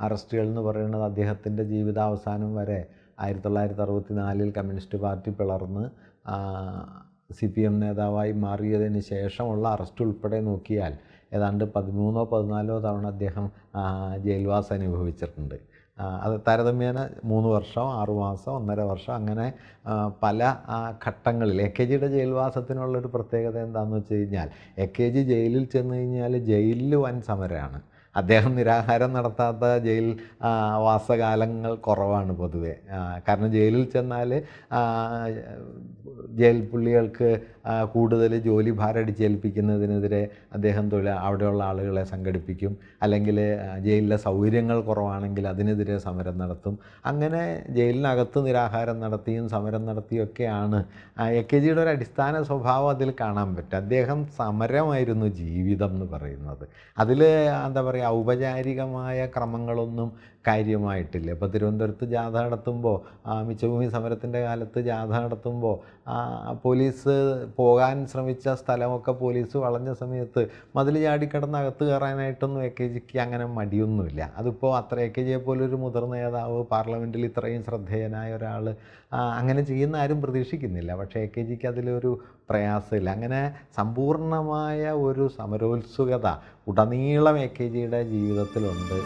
അറസ്റ്റുകൾ എന്ന് പറയുന്നത് അദ്ദേഹത്തിന്റെ ജീവിതാവസാനം വരെ ആയിരത്തി തൊള്ളായിരത്തി അറുപത്തി നാലിൽ കമ്മ്യൂണിസ്റ്റ് പാർട്ടി പിളർന്ന് സി പി എം നേതാവായി മാറിയതിന് ശേഷമുള്ള അറസ്റ്റ് ഉൾപ്പെടെ നോക്കിയാൽ ഏതാണ്ട് പതിമൂന്നോ പതിനാലോ തവണ അദ്ദേഹം ജയിൽവാസം അനുഭവിച്ചിട്ടുണ്ട്. അത് താരതമ്യേന മൂന്ന് വർഷം ആറു മാസം ഒന്നര വർഷം അങ്ങനെ പല ഘട്ടങ്ങളിൽ എ കെ ജിയുടെ ജയിൽവാസത്തിനുള്ളൊരു പ്രത്യേകത എന്താണെന്ന് വെച്ച് കഴിഞ്ഞാൽ എ കെ ജി ജയിലിൽ ചെന്ന് കഴിഞ്ഞാൽ ജയിലിൽ വൻ സമരമാണ്. അദ്ദേഹം നിരാഹാരം നടത്താത്ത ജയിൽ വാസകാലങ്ങൾ കുറവാണ് പൊതുവെ. കാരണം ജയിലിൽ ചെന്നാൽ ജയിൽ പുള്ളികൾക്ക് കൂടുതൽ ജോലി ഭാരടിച്ചേൽപ്പിക്കുന്നതിനെതിരെ അദ്ദേഹം തൊഴിൽ അവിടെയുള്ള ആളുകളെ സംഘടിപ്പിക്കും. അല്ലെങ്കിൽ ജയിലിലെ സൗകര്യങ്ങൾ കുറവാണെങ്കിൽ അതിനെതിരെ സമരം നടത്തും. അങ്ങനെ ജയിലിനകത്ത് നിരാഹാരം നടത്തിയും സമരം നടത്തിയൊക്കെയാണ് എ കെ ജിയുടെ ഒരു അടിസ്ഥാന സ്വഭാവം അതിൽ കാണാൻ പറ്റും. അദ്ദേഹം സമരമായിരുന്നു ജീവിതം എന്ന് പറയുന്നത്. അതിൽ എന്താ പറയുക ഔപചാരികമായ ക്രമങ്ങളൊന്നും കാര്യമായിട്ടില്ല. ഇപ്പോൾ തിരുവനന്തപുരത്ത് ജാഥ നടത്തുമ്പോൾ മിച്ചഭൂമി സമരത്തിന്റെ കാലത്ത് ജാഥ നടത്തുമ്പോൾ പോലീസ് പോകാൻ ശ്രമിച്ച സ്ഥലമൊക്കെ പോലീസ് വളഞ്ഞ സമയത്ത് മതിൽ ചാടിക്കിടന്ന് അകത്ത് കയറാനായിട്ടൊന്നും എ കെ ജിക്ക് അങ്ങനെ മടിയൊന്നുമില്ല. അതിപ്പോൾ അത്ര എ കെ ജിയെ പോലൊരു മുതിർന്ന നേതാവ് പാർലമെന്റിൽ ഇത്രയും ശ്രദ്ധേയനായ ഒരാൾ അങ്ങനെ ചെയ്യുന്ന ആരും പ്രതീക്ഷിക്കുന്നില്ല. പക്ഷേ എ കെ ജിക്ക് അതിലൊരു പ്രയാസമില്ല. അങ്ങനെ സമ്പൂർണമായ ഒരു സമരോത്സുകത ഉടനീളം എ കെ ജിയുടെ ജീവിതത്തിലുണ്ട്.